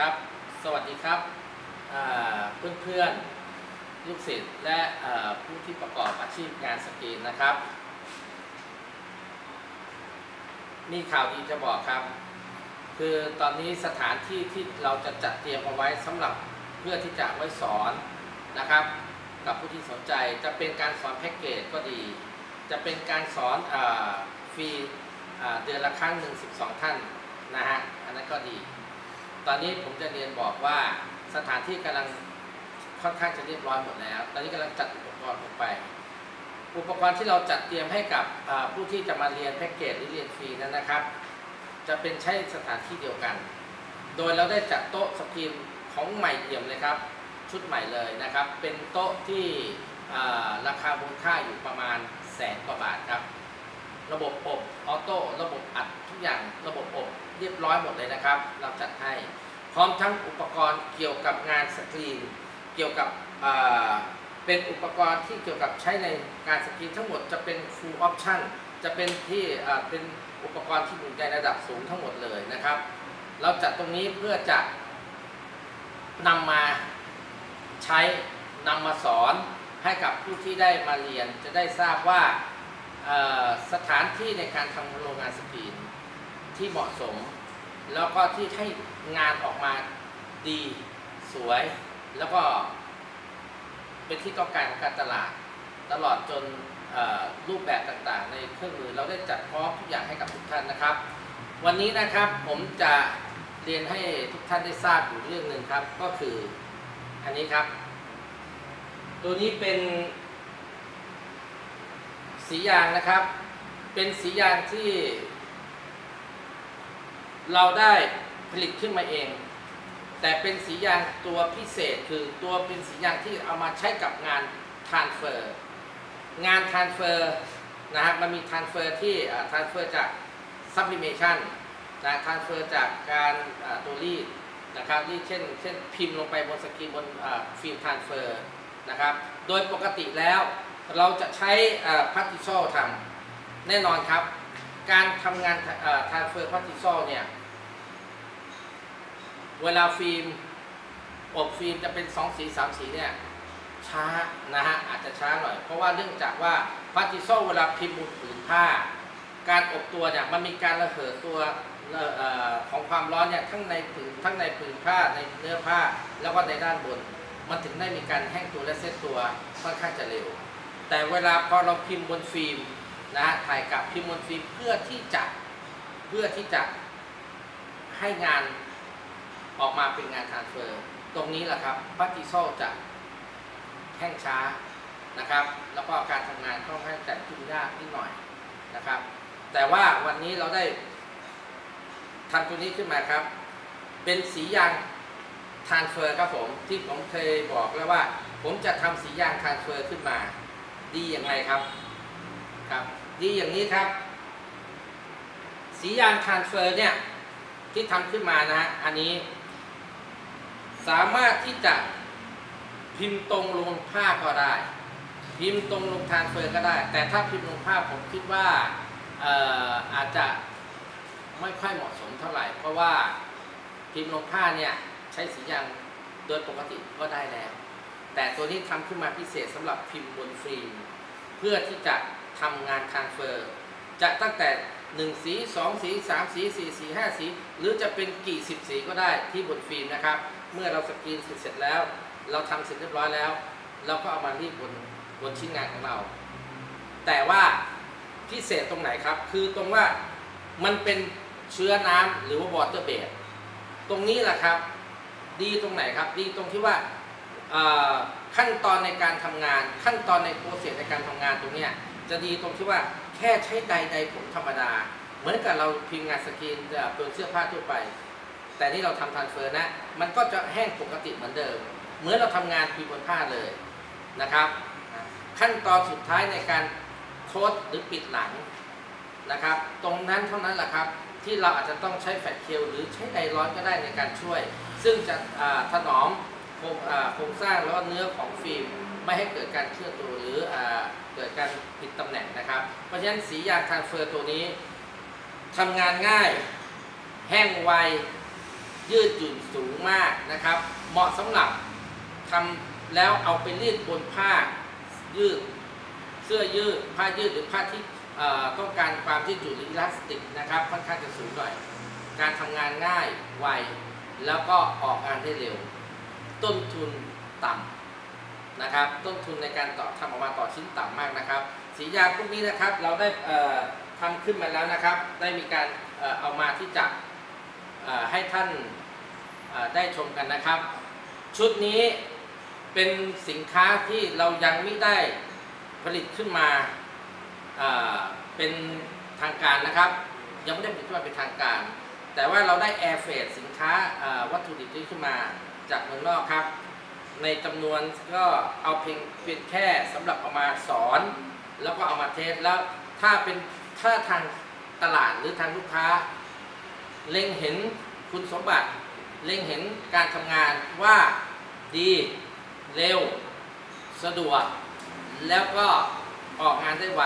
ครับสวัสดีครับเพื่อนเพื่อนลูกศิษย์และผู้ที่ประกอบอาชีพงานสกรีนนะครับมีข่าวดีจะบอกครับ คือตอนนี้สถานที่ที่เราจะจัดเตรียมเอาไว้สำหรับเพื่อที่จะไว้สอนนะครับ กับผู้ที่สนใจจะเป็นการสอนแพ็กเกจก็ดี จะเป็นการสอนอฟรีเดือนละครั้งหนึ่ง12ท่านนะฮะอันนั้นก็ดี ตอนนี้ผมจะเรียนบอกว่าสถานที่กำลังค่อนข้างจะเรียบร้อยหมดแล้ว ตอนนี้กำลังจัดอุปกรณ์ลงไป อุปกรณ์ที่เราจัดเตรียมให้กับผู้ที่จะมาเรียนแพ็กเกจหรือเรียนฟรีนั้นนะครับ จะเป็นใช้สถานที่เดียวกัน โดยเราได้จัดโต๊ะสกรีนของใหม่เอี่ยมเลยครับ ชุดใหม่เลยนะครับ เป็นโต๊ะที่ราคามูลค่าอยู่ประมาณแสนกว่าบาทครับ ระบบอบออโต้ ระบบอัด อย่างระบบอบเรียบร้อยหมดเลยนะครับ เราจัดให้ พร้อมทั้งอุปกรณ์เกี่ยวกับงานสกรีน เกี่ยวกับเป็นอุปกรณ์ที่เกี่ยวกับใช้ในการสกรีนทั้งหมดจะเป็น full option จะเป็นที่เป็นอุปกรณ์ที่อยู่ในระดับสูงทั้งหมดเลยนะครับ เราจัดตรงนี้เพื่อจะนำมาใช้นำมาสอนให้กับผู้ที่ได้มาเรียนจะได้ทราบว่าสถานที่ในการทำโรงงานสกรีน ที่เหมาะสม แล้วก็ที่ให้งานออกมาดีสวยแล้วก็เป็นที่ต้องการของการตลาด ตลอดจนรูปแบบต่างๆ ในเครื่องมือเราได้จัดพร้อมทุกอย่างให้กับทุกท่านนะครับ วันนี้นะครับผมจะเรียนให้ทุกท่านได้ทราบอยู่เรื่องหนึ่งครับ ก็คืออันนี้ครับ ตัวนี้เป็นสียางนะครับ เป็นสียางที่ เราได้ผลิตขึ้นมาเอง แต่เป็นสียางตัวพิเศษคือตัวเป็นสียางที่เอามาใช้กับงานทานเฟอร์งานทานเฟอร์นะครับมันมีทานเฟอร์ที่ทานเฟอร์จาก sublimation นะทานเฟอร์จากการตัวรีดนะครับรีดเช่นเช่นพิมพ์ลงไปบนสกรีนบนฟิล์มทานเฟอร์นะครับโดยปกติแล้วเราจะใช้พัตติโซทำแน่นอนครับ การทำงานทานเฟอร์พัตติโซเนี่ย เวลาฟิล์มอบฟิล์มจะเป็น2สี3สีเนี่ยช้านะฮะอาจจะช้าหน่อย เพราะว่าเนื่องจากว่าพาร์ติโซเวลาพิมพ์บนผืนผ้า การอบตัวเนี่ยมันมีการระเหยตัวออของความร้อนเนี่ยทั้งในผืนทั้งในผืนผ้าในเนื้อผ้าแล้วก็ในด้านบน มันถึงได้มีการแห้งตัวและเซตตัวค่อนข้างจะเร็ว แต่เวลาพอเราพิมพ์บนฟิล์มนะฮะถ่ายกลับพิมพ์บนฟิล์มเพื่อที่จะเพื่อที่จะให้งาน ออกมาเป็นงานทานเฟอร์ ตรงนี้แหละครับพาร์ติโซจะแห้งช้านะครับ แล้วก็การทำงานค่อนข้างจะยุ่งยากนิดหน่อยนะครับ แต่ว่าวันนี้เราได้ทำตัวนี้ขึ้นมาครับ เป็นสียางทานเฟอร์ครับผมที่ผมเคยบอกแล้วว่า ผมจะทำสียางทานเฟอร์ขึ้นมา ดีอย่างไรครับครับ ดีอย่างนี้ครับ สียางทานเฟอร์เนี่ยที่ทำขึ้นมานะฮะอันนี้ สามารถที่จะพิมพ์ตรงลงผ้าก็ได้ พิมพ์ตรงลงทานเฟอร์ก็ได้ แต่ถ้าพิมพ์ลงผ้าผมคิดว่าอออาจจะไม่ค่อยเหมาะสมเท่าไหร่ เพราะว่าพิมพ์ลงผ้าเนี่ยใช้สียางโดยปกติก็ได้แล้ว แต่ตัวนี้ทำขึ้นมาพิเศษสำหรับพิมพ์บนฟิล์มเพื่อที่จะทำงานทานเฟอร์จะตั้งแต่ 1 สี 2 สี 3 สี 4 สี 5 สี หรือจะเป็นกี่สิบสีก็ได้ที่บนฟิล์มนะครับ เมื่อเราสกรีนเสร็จแล้ว เราทำเสร็จเรียบร้อยแล้ว เราก็เอามารีดบนบนชิ้นงานของเรา แต่ว่าพิเศษตรงไหนครับ คือตรงว่ามันเป็นเชื้อน้ำหรือว่าวอเตอร์เบดตรงนี้แหละครับ ดีตรงไหนครับ ดีตรงที่ว่าขั้นตอนในการทำงาน ขั้นตอนในโปรเซสในการทำงานตรงเนี้ยจะดีตรงที่ว่าแค่ใช้ใดใดผมธรรมดา เหมือนกับเราพิมพ์งานสกรีนเอ่อตัวเสื้อผ้าทั่วไป แต่นี่เราทำทรานเฟอร์นะ มันก็จะแห้งปกติเหมือนเดิม เหมือนเราทำงานพิมพ์บนผ้าเลยนะครับ ขั้นตอนสุดท้ายในการโค้ดหรือปิดหลังนะครับ ตรงนั้นเท่านั้นแหละครับ ที่เราอาจจะต้องใช้แฟลชเคลหรือใช้ไดร้อนก็ได้ในการช่วย ซึ่งจะถนอมโครงงสร้างแล้วก็เนื้อของฟิล์มไม่ให้เกิดการเคลื่อนตัวหรืออเกิดการผิดตำแหน่งนะครับ เพราะฉะนั้นสียางทานเฟอร์ตัวนี้ทำงานง่าย แห้งไว ยืดหยุ่นสูงมากนะครับ เหมาะสำหรับทำแล้วเอาไปรีดบนผ้ายืด เสื้อยืดผ้ายืดหรือผ้าที่ต้องการความยืดหยุ่นหรืออิลาสติกนะครับค่อนข้างจะสูงหน่อย การทำงานง่ายไวแล้วก็ออกงานได้เร็ว ต้นทุนต่ำนะครับ ต้นทุนในการต่อทำออกมาต่อชิ้นต่ำมากนะครับ สียางพวกนี้นะครับเราได้ทำขึ้นมาแล้วนะครับ ได้มีการเอามาที่จะให้ท่าน ได้ชมกันนะครับ ชุดนี้เป็นสินค้าที่เรายังไม่ได้ผลิตขึ้นมาเป็นทางการนะครับ ยังไม่ได้ผลิตขึ้นมาเป็นทางการ แต่ว่าเราได้แอร์เฟรสินค้าวัตถุดิบนี้ขึ้นมาจากเมืองนอกครับ ในจำนวนก็เอาเพียงเพียงแค่สำหรับเอามาสอน แล้วก็เอามาเทสแล้วถ้าเป็นถ้าทางตลาดหรือทางลูกค้า เล็งเห็นคุณสมบัติ เล็งเห็นการทำงานว่าดีเร็ว สะดวก แล้วก็ออกงานได้ไว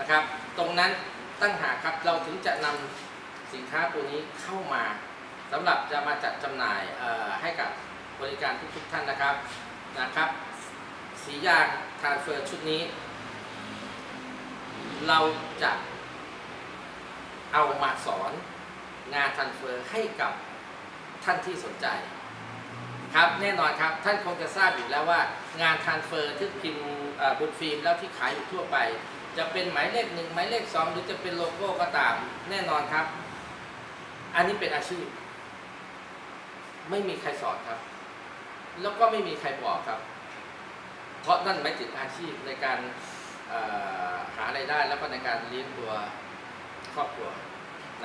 นะครับ ตรงนั้นตั้งหากครับเราถึงจะนำสินค้าตัวนี้เข้ามาสำหรับจะมาจัดจำหน่ายให้กับบริการทุกๆท่านนะครับนะครับ สียางทรานเฟอร์ชุดนี้ เราจะเอามาสอนงานทรานเฟอร์ให้กับ ท่านที่สนใจครับแน่นอนครับท่านคงจะทราบอยู่แล้วว่างานทรานเฟอร์ที่พิมพ์เอ่อบนฟิล์มแล้วที่ขายอยู่ทั่วไป จะเป็นหมายเลขหนึ่งหมายเลขสองหรือจะเป็นโลโก้ก็ตาม แน่นอนครับ อันนี้เป็นอาชีพ ไม่มีใครสอนครับ แล้วก็ไม่มีใครบอกครับ เพราะนั่นหมายถึงอาชีพในการหาไรายได้แล้วก็ในการเลี้ยงตัวครอบครัว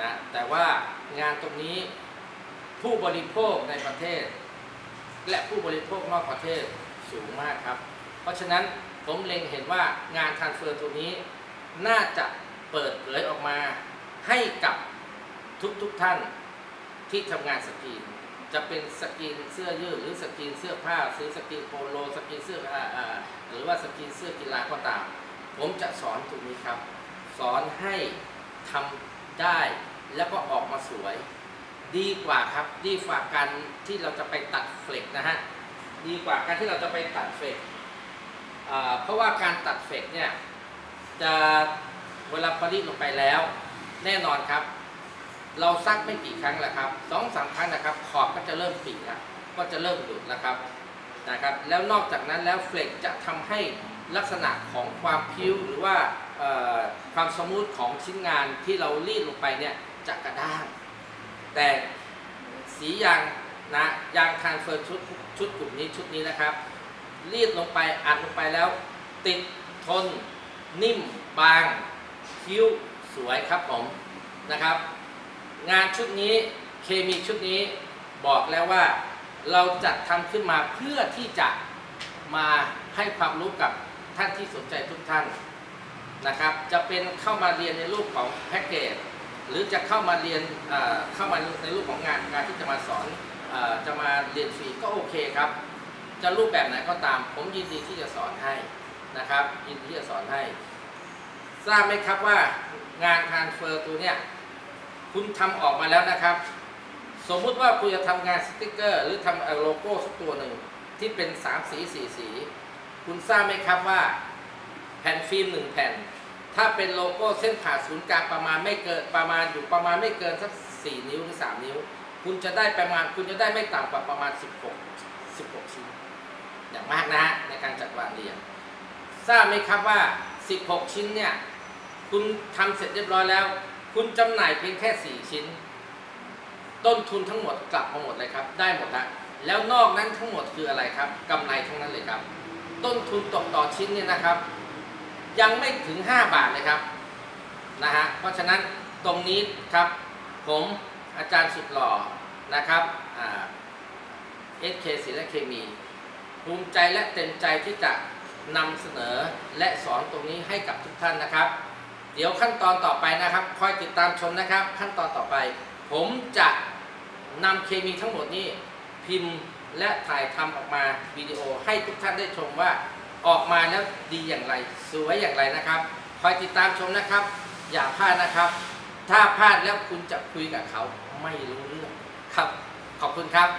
นะแต่ว่างานตรงนี้ ผู้บริโภคในประเทศ และผู้บริโภคนอกประเทศสูงมากครับ เพราะฉะนั้นผมเล็งเห็นว่างานทานเฟอร์ตัวนี้ น่าจะเปิดเผยออกมาให้กับทุกๆทท่านที่ทำงานสกรีน จะเป็นสกรีนเสื้อยืดหรือสกรีนเสื้อผ้าซื้อสกรีนโปโลสกรีนเสื้ออหรือว่าสกรีนเสื้อกีฬาก็ตาม ผมจะสอนตรงนี้ครับ สอนให้ทำได้แล้วก็ออกมาสวย ดีกว่าครับดีกว่าการที่เราจะไปตัดเฟลกนะฮะดีกว่าการที่เราจะไปตัดเฟกเพราะว่าการตัดเฟกเนี่ยจะเวลาผลิตลงไปแล้ว แน่นอนครับ เราซักไม่กี่ครั้งแหละครับสองสามครั้งนะครับ ขอบก็จะเริ่มปีกแล้วก็จะเริ่มหลุดแล้วครับนะครับ แล้วนอกจากนั้นแล้วเฟลกจะทำให้ลักษณะของความพิ้วหรือว่าความสมูทของชิ้นงานที่เรารีดลงไปเนี่ยจะกระด้าง แต่สียางนะยางทรานเฟอร์ชุดชุดกลุ่มนี้ชุดนี้นะครับ รีดลงไปอัดลงไปแล้ว ติดทน นิ่มบาง คิ้วสวยครับผมนะครับ งานชุดนี้เคมีชุดนี้บอกแล้วว่าเราจัดทำขึ้นมาเพื่อที่จะมาให้ความรู้กับท่านที่สนใจทุกท่านนะครับ จะเป็นเข้ามาเรียนในรูปของแพ็กเกจ หรือจะเข้ามาเรียนเข้ามาในรูปของงานงานที่จะมาสอนจะมาเรียนฟรีก็โอเคครับ จะรูปแบบไหนก็ตาม ผมยินดีที่จะสอนให้นะครับ ยินดีที่จะสอนให้ ทราบไหมครับว่างานทรานเฟอร์ตัวเนี้ยคุณทำออกมาแล้วนะครับ สมมุติว่าคุณจะทำงานสติกเกอร์ หรือทำโลโก้สักตัวหนึ่งที่เป็น 3 สี 4 สี คุณทราบไหมครับว่า แผ่นฟิล์มหนึ่งแผ่น ถ้าเป็นโลโก้เส้นผ่าศูนย์กลางประมาณไม่เกินประมาณอยู่ประมาณไม่เกินสัก4นิ้วหรือ3นิ้ว คุณจะได้ประมาณคุณจะได้ไม่ต่ำกว่าประมาณ 16 16 ชิ้น อย่างมากนะฮะในการจัดวางเรียงทราบไหมครับว่า 16 ชิ้นเนี่ยคุณทำเสร็จเรียบร้อยแล้ว คุณจำหน่ายเพียงแค่ 4 ชิ้น ต้นทุนทั้งหมดกลับมาหมดเลยครับ ได้หมดละแล้วนอกนั้นทั้งหมดคืออะไรครับกำไรทั้งนั้นเลยครับ ต้นทุนตกต่อชิ้นเนี่ยนะครับ ยังไม่ถึง 5 บาทเลยครับนะฮะเพราะฉะนั้นตรงนี้ครับผมอาจารย์สุดหล่อนะครับเอสเคศิลปเคมี ภูมิใจและเต็มใจที่จะนำเสนอและสอนตรงนี้ให้กับทุกท่านนะครับ เดี๋ยวขั้นตอนต่อไปนะครับ คอยติดตามชมนะครับ ขั้นตอนต่อไป ผมจะนำเคมีทั้งหมดนี้พิมพ์และถ่ายทำออกมาวิดีโอให้ทุกท่านได้ชมว่า ออกมาแล้วดีอย่างไร สวยอย่างไรนะครับ คอยติดตามชมนะครับ อย่าพลาดนะครับ ถ้าพลาดแล้วคุณจะคุยกับเขาไม่รู้เรื่องครับ ขอบคุณครับ